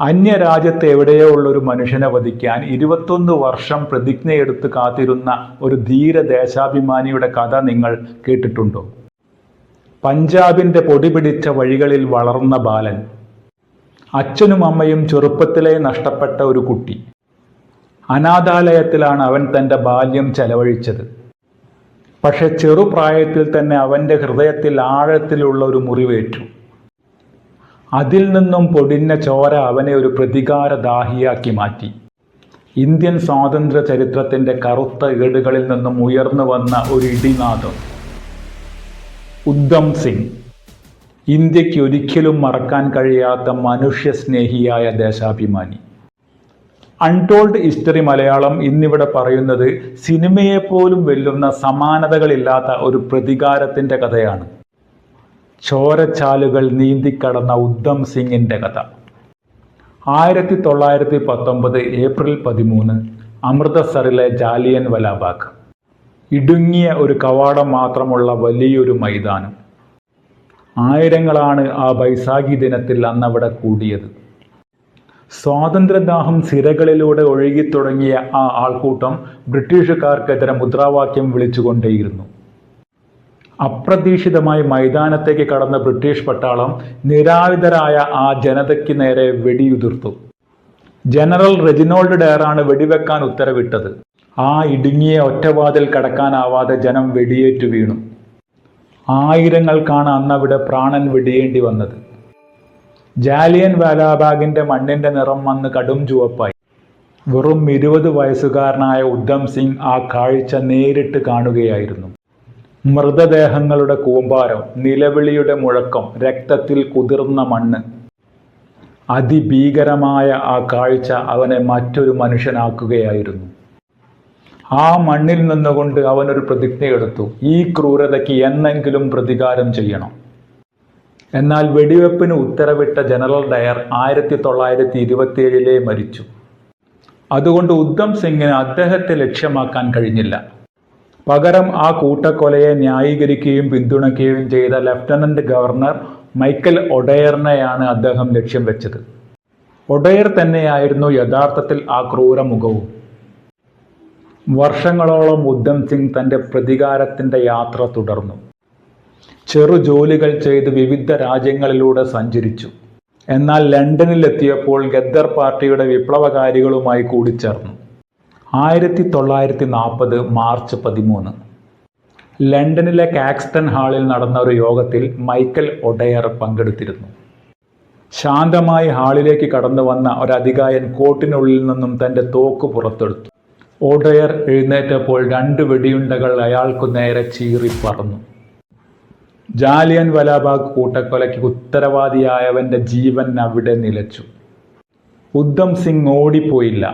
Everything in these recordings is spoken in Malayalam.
അന്യരാജ്യത്ത് എവിടെയോ ഉള്ള ഒരു മനുഷ്യനെ വധിക്കാൻ ഇരുപത്തൊന്ന് വർഷം പ്രതിജ്ഞയെടുത്ത് കാത്തിരുന്ന ഒരു ധീര ദേശാഭിമാനിയുടെ കഥ നിങ്ങൾ കേട്ടിട്ടുണ്ടോ? പഞ്ചാബിന്റെ പൊടിപിടിച്ച വഴികളിൽ വളർന്ന ബാലൻ. അച്ഛനും അമ്മയും ചെറുപ്പത്തിലെ നഷ്ടപ്പെട്ട ഒരു കുട്ടി. അനാഥാലയത്തിലാണ് അവൻ തന്റെ ബാല്യം ചെലവഴിച്ചത്. പക്ഷെ ചെറുപ്രായത്തിൽ തന്നെ അവന്റെ ഹൃദയത്തിൽ ആഴത്തിലുള്ള ഒരു മുറിവേറ്റു. അതിൽ നിന്നും പൊടിഞ്ഞ ചോര അവനെ ഒരു പ്രതികാരദാഹിയാക്കി മാറ്റി. ഇന്ത്യൻ സ്വാതന്ത്ര്യ ചരിത്രത്തിന്റെ കറുത്ത ഏടുകളിൽ നിന്നും ഉയർന്നു വന്ന ഒരു ഇടിനാഥം. ഉദ്ധം സിംഗ്. ഇന്ത്യയ്ക്ക് ഒരിക്കലും മറക്കാൻ കഴിയാത്ത മനുഷ്യസ്നേഹിയായ ദേശാഭിമാനി. അൺടോൾഡ് ഹിസ്റ്ററി മലയാളം ഇന്നിവിടെ പറയുന്നത് സിനിമയെപ്പോലും വെല്ലുന്ന സമാനതകളില്ലാത്ത ഒരു പ്രതികാരത്തിന്റെ കഥയാണ്. ചോരച്ചാലുകൾ നീന്തിക്കടന്ന ഉദ്ധം സിംഗിന്റെ കഥ. ആയിരത്തി തൊള്ളായിരത്തി പത്തൊമ്പത് ഏപ്രിൽ പതിമൂന്ന് അമൃതസറിലെ ജാലിയൻ വലാബാഗ്. ഇടുങ്ങിയ ഒരു കവാടം മാത്രമുള്ള വലിയൊരു മൈതാനം. ആയിരങ്ങളാണ് ആ ബൈസാഖി ദിനത്തിൽ അന്നവിടെ കൂടിയത്. സ്വാതന്ത്ര്യദാഹം സിരകളിലൂടെ ഒഴുകിത്തുടങ്ങിയ ആ ആൾക്കൂട്ടം ബ്രിട്ടീഷുകാർക്കെതിരെ മുദ്രാവാക്യം വിളിച്ചുകൊണ്ടേയിരുന്നു. അപ്രതീക്ഷിതമായി മൈതാനത്തേക്ക് കടന്ന ബ്രിട്ടീഷ് പട്ടാളം നിരായുധരായ ആ ജനതയ്ക്ക് നേരെ വെടിയുതിർത്തു. ജനറൽ റെജിനോൾഡ് ഡയറാണ് വെടിവെക്കാൻ ഉത്തരവിട്ടത്. ആ ഇടുങ്ങിയ ഒറ്റവാതിൽ കടക്കാനാവാതെ ജനം വെടിയേറ്റു വീണു. ആയിരങ്ങൾക്കാണ് അന്നവിടെ പ്രാണൻ വെടിയേണ്ടി വന്നത്. ജാലിയൻ വാലാബാഗിന്റെ മണ്ണിന്റെ നിറം വന്ന് കടും ചുവപ്പായി. വെറും ഇരുപത് വയസ്സുകാരനായ ഉദ്ധം സിംഗ് ആ കാഴ്ച നേരിട്ട് കാണുകയായിരുന്നു. മൃതദേഹങ്ങളുടെ കൂമ്പാരം നിലവിളിയുടെ മുഴക്കം രക്തത്തിൽ കുതിർന്ന മണ്ണ്. അതിഭീകരമായ ആ കാഴ്ച അവനെ മറ്റൊരു മനുഷ്യനാക്കുകയായിരുന്നു. ആ മണ്ണിൽ നിന്നുകൊണ്ട് അവനൊരു പ്രതിജ്ഞയെടുത്തു ഈ ക്രൂരതയ്ക്ക് എന്നെങ്കിലും പ്രതികാരം ചെയ്യണം. എന്നാൽ വെടിവെപ്പിന് ഉത്തരവിട്ട ജനറൽ ഡയർ ആയിരത്തി തൊള്ളായിരത്തി ഇരുപത്തിയേഴിലെ മരിച്ചു. അതുകൊണ്ട് ഉദ്ധം സിംഗിന് അദ്ദേഹത്തെ ലക്ഷ്യമാക്കാൻ കഴിഞ്ഞില്ല. പകരം ആ കൂട്ടക്കൊലയെ ന്യായീകരിക്കുകയും പിന്തുണയ്ക്കുകയും ചെയ്ത ലഫ്റ്റനന്റ് ഗവർണർ മൈക്കൽ ഒഡയറിനെയാണ് അദ്ദേഹം ലക്ഷ്യം വെച്ചത്. ഒഡയർ തന്നെയായിരുന്നു യഥാർത്ഥത്തിൽ ആ ക്രൂര ക്രൂരമുഖവും. വർഷങ്ങളോളം ഉദ്ധം സിംഗ് തന്റെ പ്രതികാരത്തിന്റെ യാത്ര തുടർന്നു. ചെറു ജോലികൾ ചെയ്ത് വിവിധ രാജ്യങ്ങളിലൂടെ സഞ്ചരിച്ചു. എന്നാൽ ലണ്ടനിലെത്തിയപ്പോൾ ഗദ്ദർ പാർട്ടിയുടെ വിപ്ലവകാരികളുമായി കൂടിച്ചേർന്നു. ആയിരത്തി തൊള്ളായിരത്തി നാൽപ്പത് മാർച്ച് പതിമൂന്ന്. ലണ്ടനിലെ കാക്സ്റ്റൺ ഹാളിൽ നടന്ന ഒരു യോഗത്തിൽ മൈക്കൽ ഒഡയർ പങ്കെടുത്തിരുന്നു. ശാന്തമായി ഹാളിലേക്ക് കടന്നു വന്ന ഒരധികായൻ കോട്ടിനുള്ളിൽ നിന്നും തന്റെ തോക്ക് പുറത്തെടുത്തു. ഒഡയർ എഴുന്നേറ്റപ്പോൾ രണ്ട് വെടിയുണ്ടകൾ അയാൾക്കു നേരെ ചീറി പറന്നു. ജാലിയൻ വലാബാഗ് കൂട്ടക്കൊലയ്ക്ക് ഉത്തരവാദിയായവന്റെ ജീവൻ അവിടെ നിലച്ചു. ഉദ്ധം സിംഗ് ഓടിപ്പോയില്ല.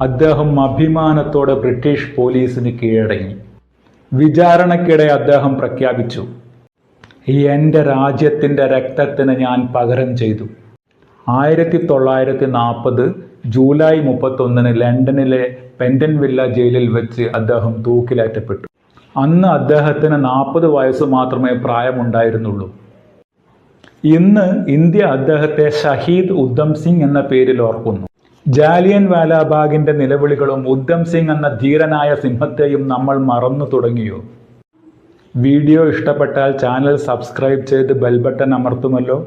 അദ്ദേഹം അഭിമാനത്തോടെ ബ്രിട്ടീഷ് പോലീസിന് കീഴടങ്ങി. വിചാരണക്കിടെ അദ്ദേഹം പ്രഖ്യാപിച്ചു എന്റെ രാജ്യത്തിന്റെ രക്തത്തിന് ഞാൻ പകരം ചെയ്തു. ആയിരത്തി തൊള്ളായിരത്തി നാൽപ്പത് ജൂലൈ മുപ്പത്തൊന്നിന് ലണ്ടനിലെ പെൻഡൻ വില്ല ജയിലിൽ വെച്ച് അദ്ദേഹം തൂക്കിലേറ്റപ്പെട്ടു. അന്ന് അദ്ദേഹത്തിന് നാൽപ്പത് വയസ്സ് മാത്രമേ പ്രായമുണ്ടായിരുന്നുള്ളൂ. ഇന്ന് ഇന്ത്യ അദ്ദേഹത്തെ ഷഹീദ് ഉദ്ധം സിംഗ് എന്ന പേരിൽ ഓർക്കുന്നു. ജാലിയൻ വാലാബാഗിന്റെ നിലവിളികളും ഉദ്ധം സിംഗ് എന്ന ധീരനായ സിംഹത്തെയും നമ്മൾ മറന്നു തുടങ്ങിയോ? വീഡിയോ ഇഷ്ടപ്പെട്ടാൽ ചാനൽ സബ്സ്ക്രൈബ് ചെയ്ത് ബെൽബട്ടൺ അമർത്തുമല്ലോ.